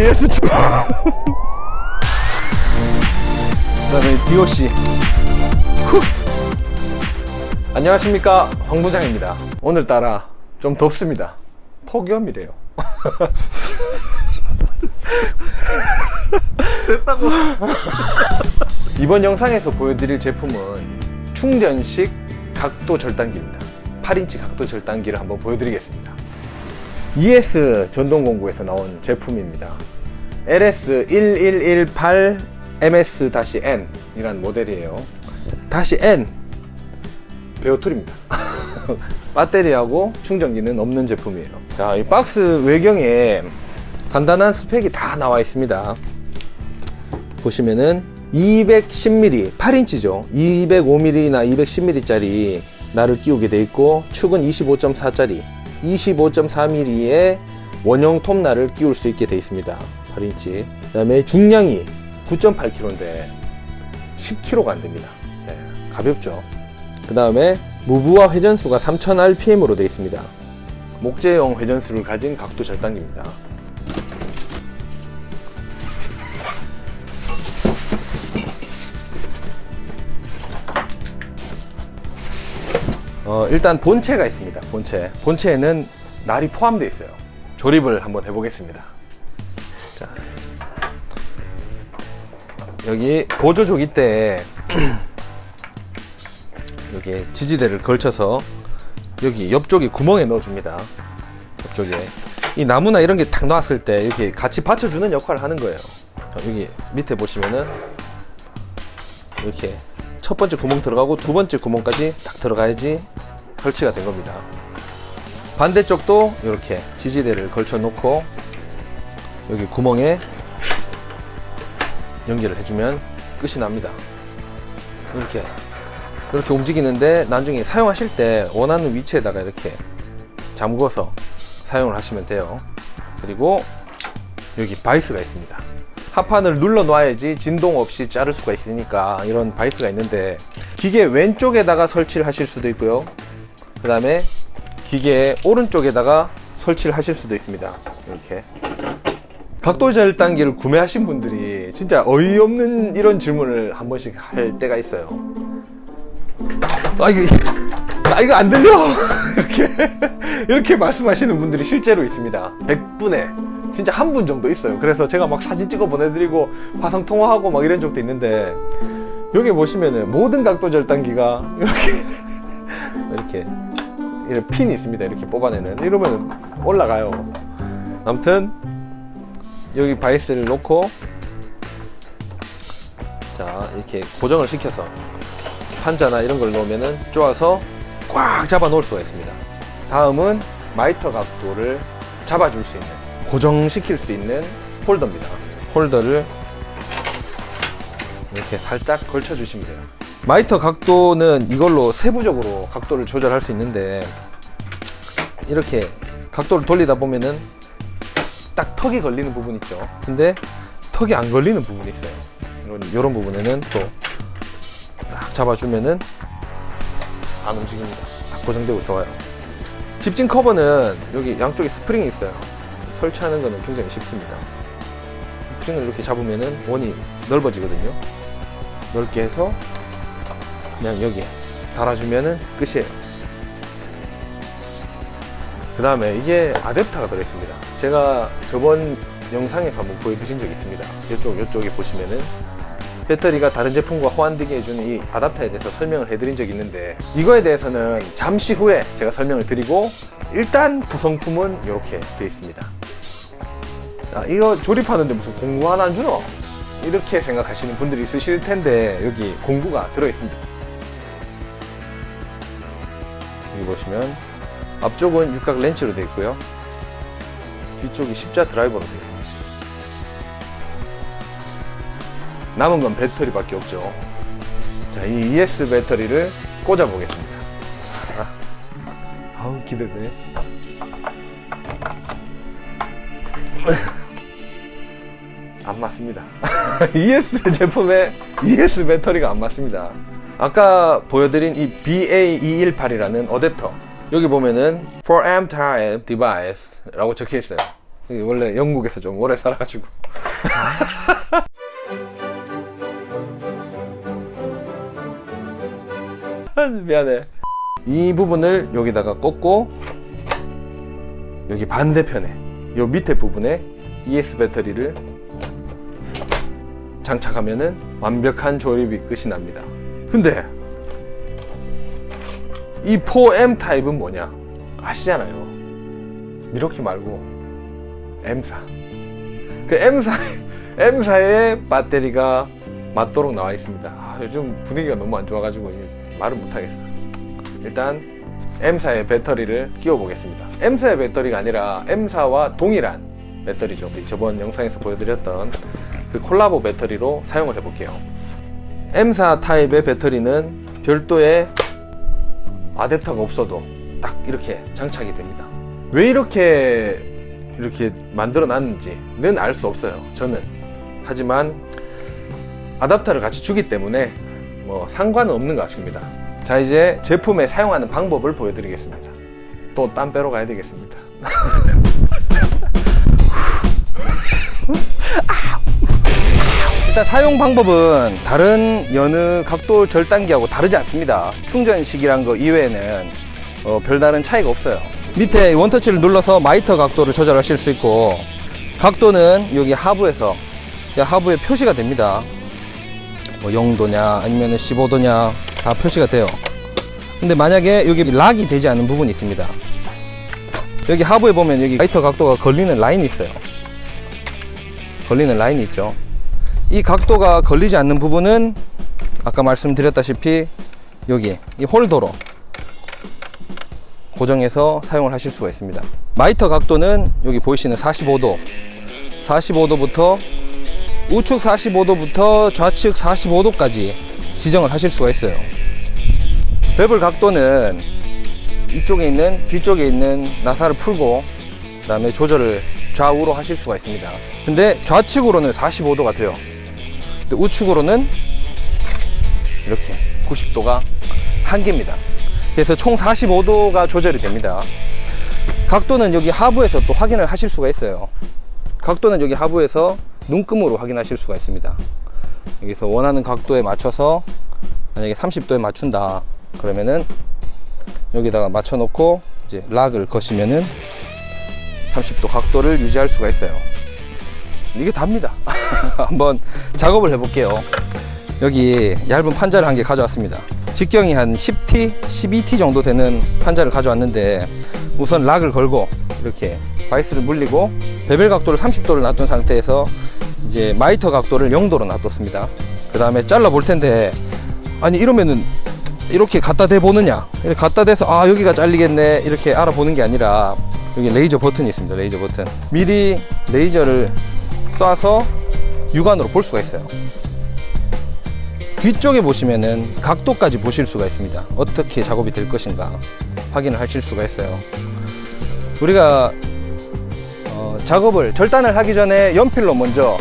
DS 주. 그다음에 DOC. 후. 안녕하십니까 황 부장입니다. 오늘따라 좀 덥습니다. 폭염이래요. 이번 영상에서 보여드릴 제품은 충전식 각도 절단기입니다. 8인치 각도 절단기를 한번 보여드리겠습니다. ES 전동공구에서 나온 제품입니다. LS1118MS-N 이란 모델이에요. 다시 N 베어툴입니다. 배터리하고 충전기는 없는 제품이에요. 자, 이 박스 외경에 간단한 스펙이 다 나와 있습니다. 보시면은 210mm, 8인치죠. 205mm나 210mm짜리 날을 끼우게 돼 있고 축은 25.4짜리, 25.4mm의 원형 톱날을 끼울 수 있게 돼 있습니다. 8인치. 그 다음에 중량이 9.8kg인데 10kg가 안 됩니다. 네, 가볍죠. 그 다음에 무브와 회전수가 3000rpm으로 되어 있습니다. 목재형 회전수를 가진 각도 절단기입니다. 어, 일단 본체가 있습니다. 본체. 본체에는 날이 포함되어 있어요. 조립을 한번 해보겠습니다. 자, 여기 보조조기 때 여기 지지대를 걸쳐서 여기 옆쪽에 구멍에 넣어줍니다. 옆쪽에 이 나무나 이런 게탁 놨을 때 이렇게 같이 받쳐주는 역할을 하는 거예요. 자, 여기 밑에 보시면은 이렇게 첫 번째 구멍 들어가고 두 번째 구멍까지 딱 들어가야지 설치가 된 겁니다. 반대쪽도 이렇게 지지대를 걸쳐 놓고 여기 구멍에 연결을 해주면 끝이 납니다. 이렇게 이렇게 움직이는데 나중에 사용하실 때 원하는 위치에다가 이렇게 잠궈서 사용을 하시면 돼요. 그리고 여기 바이스가 있습니다. 하판을 눌러 놔야지 진동 없이 자를 수가 있으니까 이런 바이스가 있는데 기계 왼쪽에다가 설치를 하실 수도 있고요. 그 다음에 기계 오른쪽에다가 설치를 하실 수도 있습니다. 이렇게. 각도 절단기를 구매하신 분들이 진짜 어이없는 이런 질문을 한 번씩 할 때가 있어요. 아 이거 아 이거 안 들려 이렇게 이렇게 말씀하시는 분들이 실제로 있습니다 100분에 진짜 한 분 정도 있어요. 그래서 제가 막 사진 찍어 보내드리고 화상 통화하고 막 이런 적도 있는데 여기 보시면은 모든 각도 절단기가 이렇게 이렇게 이런 핀이 있습니다. 이렇게 뽑아내는. 이러면 올라가요. 아무튼 여기 바이스를 놓고 자 이렇게 고정을 시켜서 판자나 이런 걸 넣으면은 쪼아서 꽉 잡아 놓을 수가 있습니다. 다음은 마이터 각도를 잡아줄 수 있는, 고정시킬 수 있는 홀더입니다. 홀더를 이렇게 살짝 걸쳐 주시면 돼요. 마이터 각도는 이걸로 세부적으로 각도를 조절할 수 있는데 이렇게 각도를 돌리다 보면은 딱 턱이 걸리는 부분 있죠. 근데 턱이 안 걸리는 부분이 있어요. 이런, 이런 부분에는 또 딱 잡아주면은 안 움직입니다. 딱 고정되고 좋아요. 집진 커버는 여기 양쪽에 스프링이 있어요. 설치하는 거는 굉장히 쉽습니다. 스프링을 이렇게 잡으면은 원이 넓어지거든요. 넓게 해서 그냥 여기에 달아주면은 끝이에요. 그 다음에 이게 아댑터가 들어있습니다. 제가 저번 영상에서 한번 보여드린 적이 있습니다. 이쪽, 이쪽에 보시면은 배터리가 다른 제품과 호환되게 해주는 이 아답터에 대해서 설명을 해드린 적이 있는데 이거에 대해서는 잠시 후에 제가 설명을 드리고 일단 구성품은 이렇게 되어 있습니다. 아, 이거 조립하는데 무슨 공구 하나 안 주노? 이렇게 생각하시는 분들이 있으실 텐데 여기 공구가 들어있습니다. 여기 보시면 앞쪽은 육각 렌치로 되어 있고요. 뒤쪽이 십자 드라이버로 되어 있습니다. 남은 건 배터리밖에 없죠. 자, 이 ES 배터리를 꽂아 보겠습니다. 자, 아우 기대돼. 안 맞습니다. ES 제품에 ES 배터리가 안 맞습니다. 아까 보여드린 이 BA218이라는 어댑터 여기 보면은 4amp time device 라고 적혀 있어요. 원래 영국에서 좀 오래 살아가지고. 미안해. 이 부분을 여기다가 꽂고 여기 반대편에 요 밑에 부분에 ES 배터리를 장착하면은 완벽한 조립이 끝이 납니다. 근데 이 4M 타입은 뭐냐? 아시잖아요. 미러키 말고 M사. 그 M사, M사의 배터리가 맞도록 나와 있습니다. 아, 요즘 분위기가 너무 안 좋아가지고 말을 못하겠어. 일단 M사의 배터리를 끼워 보겠습니다. M사의 배터리가 아니라 M사와 동일한 배터리죠. 우리 저번 영상에서 보여드렸던 그 콜라보 배터리로 사용을 해볼게요. M사 타입의 배터리는 별도의 아댑터가 없어도 딱 이렇게 장착이 됩니다. 왜 이렇게 이렇게 만들어 놨는지는 알 수 없어요. 저는. 하지만 아답터를 같이 주기 때문에 뭐 상관은 없는 것 같습니다. 자, 이제 제품에 사용하는 방법을 보여드리겠습니다. 또 땀 빼러 가야 되겠습니다. 일단 사용 방법은 다른 여느 각도 절단기하고 다르지 않습니다. 충전식이란 거 이외에는 어, 별다른 차이가 없어요. 밑에 원터치를 눌러서 마이터 각도를 조절하실 수 있고 각도는 여기 하부에서 야, 하부에 표시가 됩니다. 뭐 0도냐 아니면 15도냐 다 표시가 돼요. 근데 만약에 여기 락이 되지 않는 부분이 있습니다. 여기 하부에 보면 여기 마이터 각도가 걸리는 라인이 있어요. 걸리는 라인이 있죠. 이 각도가 걸리지 않는 부분은 아까 말씀드렸다시피 여기 이 홀더로 고정해서 사용을 하실 수가 있습니다. 마이터 각도는 여기 보이시는 45도, 45도부터 우측 45도부터 좌측 45도까지 지정을 하실 수가 있어요. 베블 각도는 이쪽에 있는 뒤쪽에 있는 나사를 풀고 그 다음에 조절을 좌우로 하실 수가 있습니다. 근데 좌측으로는 45도가 돼요. 근데 우측으로는 이렇게 90도가 한 개입니다. 그래서 총 45도가 조절이 됩니다. 각도는 여기 하부에서 또 확인을 하실 수가 있어요. 각도는 여기 하부에서 눈금으로 확인하실 수가 있습니다. 여기서 원하는 각도에 맞춰서 만약에 30도에 맞춘다 그러면은 여기다가 맞춰 놓고 이제 락을 거시면은 30도 각도를 유지할 수가 있어요. 이게 답니다. 한번 작업을 해 볼게요. 여기 얇은 판자를 한 개 가져왔습니다. 직경이 한 10T, 12T 정도 되는 판자를 가져왔는데 우선 락을 걸고 이렇게 바이스를 물리고 베벨 각도를 30도를 놔둔 상태에서 이제 마이터 각도를 0도로 놔뒀습니다. 그 다음에 잘라 볼 텐데 아니 이러면은 이렇게 갖다 대 보느냐 이렇게 갖다 대서 아 여기가 잘리겠네 이렇게 알아보는 게 아니라 여기 레이저 버튼이 있습니다 레이저 버튼 미리 레이저를 쏴서 육안으로 볼 수가 있어요. 뒤쪽에 보시면은 각도까지 보실 수가 있습니다. 어떻게 작업이 될 것인가 확인을 하실 수가 있어요. 우리가 어, 작업을 절단을 하기 전에 연필로 먼저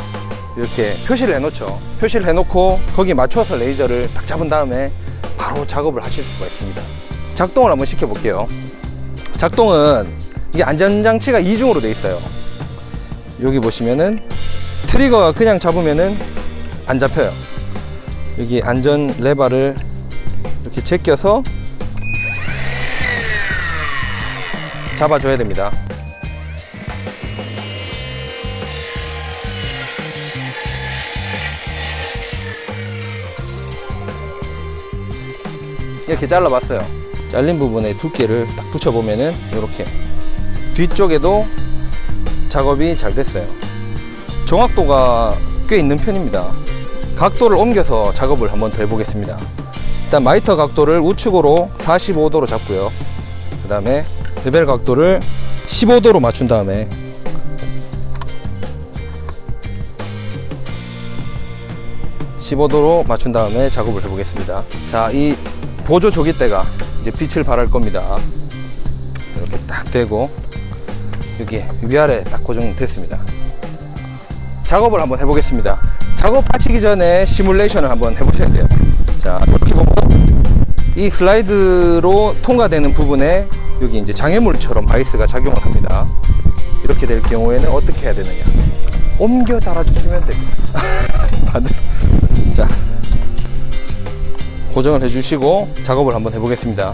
이렇게 표시를 해 놓죠. 표시를 해 놓고 거기에 맞춰서 레이저를 딱 잡은 다음에 바로 작업을 하실 수가 있습니다. 작동을 한번 시켜 볼게요. 작동은 이게 안전장치가 이중으로 돼 있어요. 여기 보시면은 트리거가 그냥 잡으면은 안 잡혀요 여기 안전 레바를 이렇게 제껴서 잡아줘야 됩니다 이렇게 잘라봤어요. 잘린 부분에 두께를 딱 붙여보면은 이렇게 뒤쪽에도 작업이 잘 됐어요. 정확도가 꽤 있는 편입니다. 각도를 옮겨서 작업을 한번 더 해보겠습니다. 일단 마이터 각도를 우측으로 45도로 잡고요. 그 다음에 베벨 각도를 15도로 맞춘 다음에 (15도로) 맞춘 다음에 작업을 해보겠습니다 자 이 보조 조깃대가 이제 빛을 발할 겁니다. 이렇게 딱 대고 여기 위아래 딱 고정됐습니다. 작업을 한번 해보겠습니다. 작업하시기 전에 시뮬레이션을 한번 해보셔야 돼요. 자 이렇게 보고 이 슬라이드로 통과되는 부분에 여기 이제 장애물처럼 바이스가 작용을 합니다. 이렇게 될 경우에는 어떻게 해야 되느냐 옮겨 달아주시면 됩니다 반대로 자 고정을 해주시고 작업을 한번 해보겠습니다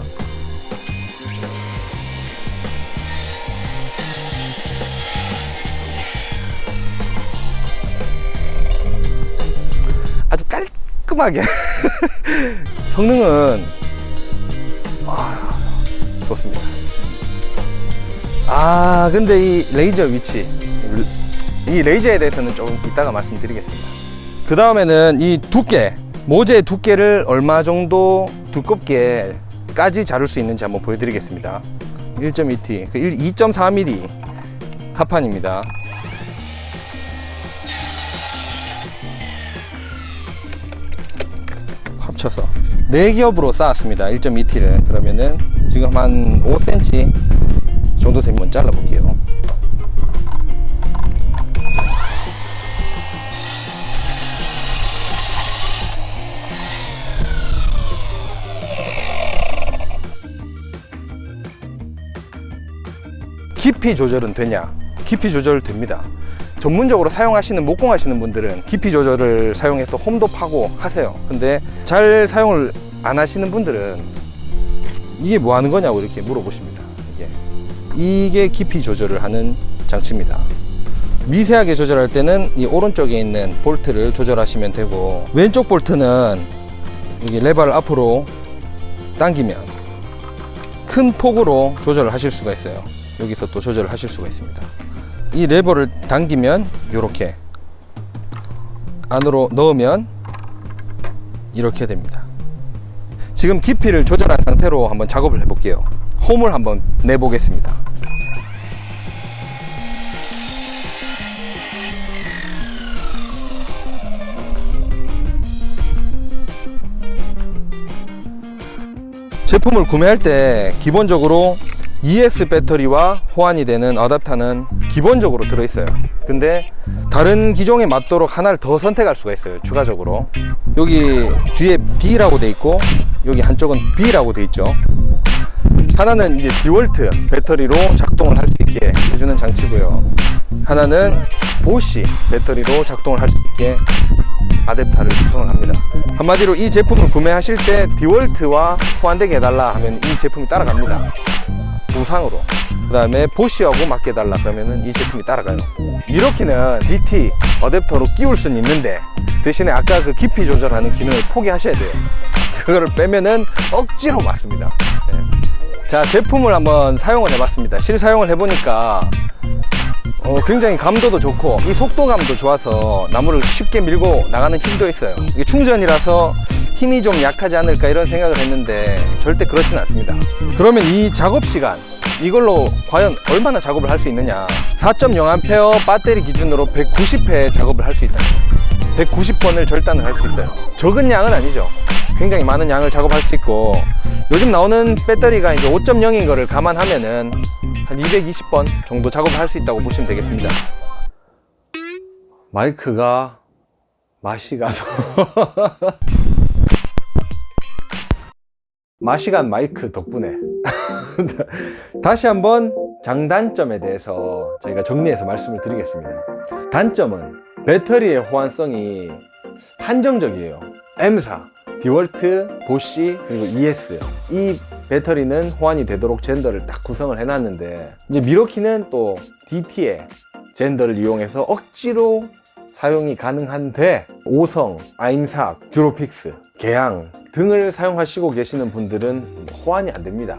깔끔하게. 성능은 아, 좋습니다. 아 근데 이 레이저 위치 이 레이저에 대해서는 조금 이따가 말씀드리겠습니다. 그 다음에는 이 두께 모재 두께를 얼마 정도 두껍게 까지 자를 수 있는지 한번 보여드리겠습니다. 1.2T 그 2.4mm 합판입니다 합쳐서 4겹으로 쌓았습니다 1.2T를 그러면은 지금 한 5cm 정도 되면 잘라 볼게요 깊이 조절은 되냐? 깊이 조절 됩니다. 전문적으로 사용하시는 목공 하시는 분들은 깊이 조절을 사용해서 홈도 파고 하세요. 근데 잘 사용을 안 하시는 분들은 이게 뭐 하는 거냐고 이렇게 물어보십니다. 이게 이게 깊이 조절을 하는 장치입니다. 미세하게 조절할 때는 이 오른쪽에 있는 볼트를 조절하시면 되고 왼쪽 볼트는 여기 레버를 앞으로 당기면 큰 폭으로 조절을 하실 수가 있어요. 여기서 또 조절을 하실 수가 있습니다. 이 레버를 당기면 이렇게 안으로 넣으면 이렇게 됩니다. 지금 깊이를 조절한 상태로 한번 작업을 해 볼게요. 홈을 한번 내 보겠습니다. 제품을 구매할 때 기본적으로 ES 배터리와 호환이 되는 어댑터는 기본적으로 들어있어요. 근데 다른 기종에 맞도록 하나를 더 선택할 수가 있어요 추가적으로. 여기 뒤에 B라고 돼 있고 여기 한쪽은 B라고 돼 있죠. 하나는 이제 디월트 배터리로 작동을 할 수 있게 해주는 장치고요. 하나는 보시 배터리로 작동을 할 수 있게 아댑터를 구성을 합니다. 한마디로 이 제품을 구매하실 때 디월트와 호환되게 해달라 하면 이 제품이 따라갑니다 우상으로 그 다음에 보시하고 맞게 달라 그러면은 이 제품이 따라가요. 미러키는 DT 어댑터로 끼울 수는 있는데 대신에 아까 그 깊이 조절하는 기능을 포기하셔야 돼요. 그거를 빼면은 억지로 맞습니다. 네. 자 제품을 한번 사용을 해봤습니다. 실사용을 해보니까 어, 굉장히 감도도 좋고 이 속도감도 좋아서 나무를 쉽게 밀고 나가는 힘도 있어요. 이게 충전이라서 힘이 좀 약하지 않을까 이런 생각을 했는데 절대 그렇지는 않습니다. 그러면 이 작업 시간 이걸로 과연 얼마나 작업을 할 수 있느냐? 4.0A 배터리 기준으로 190회 작업을 할 수 있다 190번을 절단을 할 수 있어요. 적은 양은 아니죠. 굉장히 많은 양을 작업할 수 있고 요즘 나오는 배터리가 이제 5.0인 거를 감안하면은 한 220번 정도 작업을 할 수 있다고 보시면 되겠습니다. 마이크가 맛이 가서 맛이 간 마이크 덕분에. 다시 한번 장단점에 대해서 저희가 정리해서 말씀을 드리겠습니다. 단점은 배터리의 호환성이 한정적이에요. M사, 디월트, 보시 그리고 ES 이 배터리는 호환이 되도록 젠더를 딱 구성을 해놨는데 이제 미러키는 또 DT의 젠더를 이용해서 억지로 사용이 가능한데 오성, 아임삭, 듀로픽스, 개양 등을 사용하시고 계시는 분들은 호환이 안 됩니다.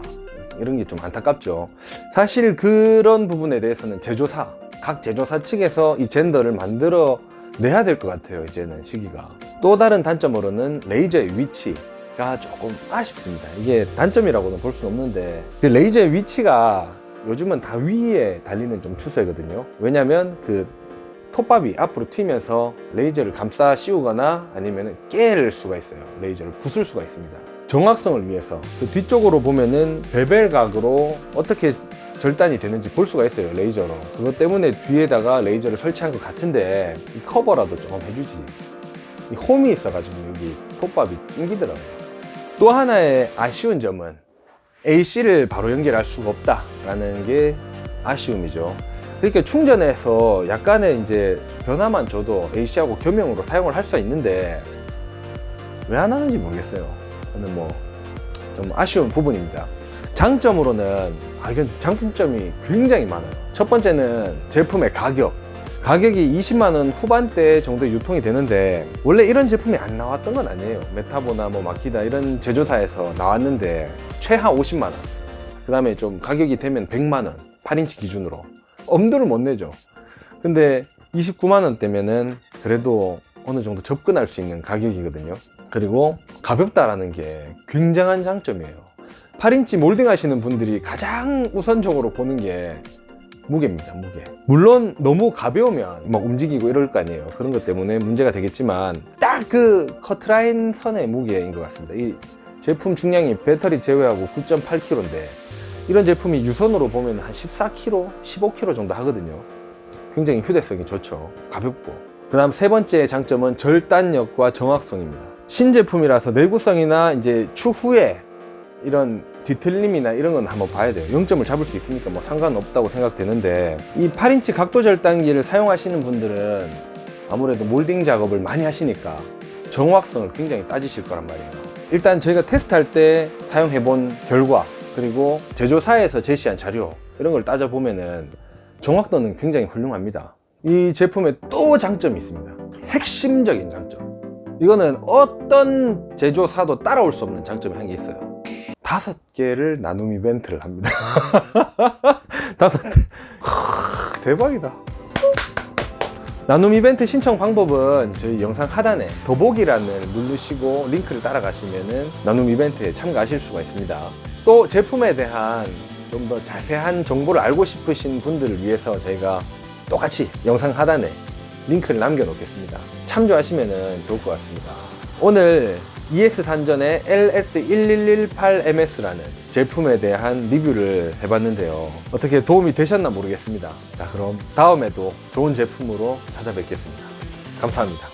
이런 게 좀 안타깝죠. 사실 그런 부분에 대해서는 제조사, 각 제조사 측에서 이 젠더를 만들어 내야 될 것 같아요. 이제는 시기가. 또 다른 단점으로는 레이저의 위치가 조금 아쉽습니다. 이게 단점이라고는 볼 수는 없는데 그 레이저의 위치가 요즘은 다 위에 달리는 좀 추세거든요. 왜냐면 그 톱밥이 앞으로 튀면서 레이저를 감싸 씌우거나 아니면 깰 수가 있어요. 레이저를 부술 수가 있습니다. 정확성을 위해서 그 뒤쪽으로 보면은 베벨 각으로 어떻게 절단이 되는지 볼 수가 있어요. 레이저로. 그것 때문에 뒤에다가 레이저를 설치한 것 같은데 이 커버라도 좀 해주지. 이 홈이 있어가지고 여기 톱밥이 낑기더라고요. 또 하나의 아쉬운 점은 AC를 바로 연결할 수가 없다라는 게 아쉬움이죠. 그러니까 충전해서 약간의 이제 변화만 줘도 AC하고 겸용으로 사용을 할수 있는데 왜 안 하는지 모르겠어요. 저는 뭐 좀 아쉬운 부분입니다. 장점으로는 아 이건 장점이 굉장히 많아요. 첫 번째는 제품의 가격. 가격이 20만 원 후반대 정도 유통이 되는데 원래 이런 제품이 안 나왔던 건 아니에요. 메타보나 뭐 마키다 이런 제조사에서 나왔는데 최하 50만 원. 그 다음에 좀 가격이 되면 100만 원. 8인치 기준으로. 엄두를 못 내죠. 근데 29만 원대면은 그래도 어느 정도 접근할 수 있는 가격이거든요. 그리고 가볍다라는 게 굉장한 장점이에요. 8인치 몰딩 하시는 분들이 가장 우선적으로 보는 게 무게입니다, 무게. 물론 너무 가벼우면 막 움직이고 이럴 거 아니에요. 그런 것 때문에 문제가 되겠지만 딱 그 커트라인 선의 무게인 것 같습니다. 이 제품 중량이 배터리 제외하고 9.8kg인데 이런 제품이 유선으로 보면 한 14kg, 15kg 정도 하거든요. 굉장히 휴대성이 좋죠. 가볍고. 그 다음 세 번째 장점은 절단력과 정확성입니다. 신제품이라서 내구성이나 이제 추후에 이런 뒤틀림이나 이런 건 한번 봐야 돼요. 0점을 잡을 수 있으니까 뭐 상관없다고 생각되는데 이 8인치 각도 절단기를 사용하시는 분들은 아무래도 몰딩 작업을 많이 하시니까 정확성을 굉장히 따지실 거란 말이에요. 일단 저희가 테스트할 때 사용해 본 결과 그리고 제조사에서 제시한 자료 이런 걸 따져보면은 정확도는 굉장히 훌륭합니다. 이 제품에 또 장점이 있습니다. 핵심적인 장점. 이거는 어떤 제조사도 따라올 수 없는 장점이 한 게 있어요. 다섯 개를 나눔 이벤트를 합니다. 다섯 개. 하, 대박이다. 나눔 이벤트 신청 방법은 저희 영상 하단에 더보기란을 누르시고 링크를 따라가시면은 나눔 이벤트에 참가하실 수가 있습니다. 또 제품에 대한 좀 더 자세한 정보를 알고 싶으신 분들을 위해서 저희가 똑같이 영상 하단에 링크를 남겨놓겠습니다. 참조하시면 좋을 것 같습니다. 오늘 ES 산전의 LS11118MS라는 제품에 대한 리뷰를 해봤는데요. 어떻게 도움이 되셨나 모르겠습니다. 자, 그럼 다음에도 좋은 제품으로 찾아뵙겠습니다. 감사합니다.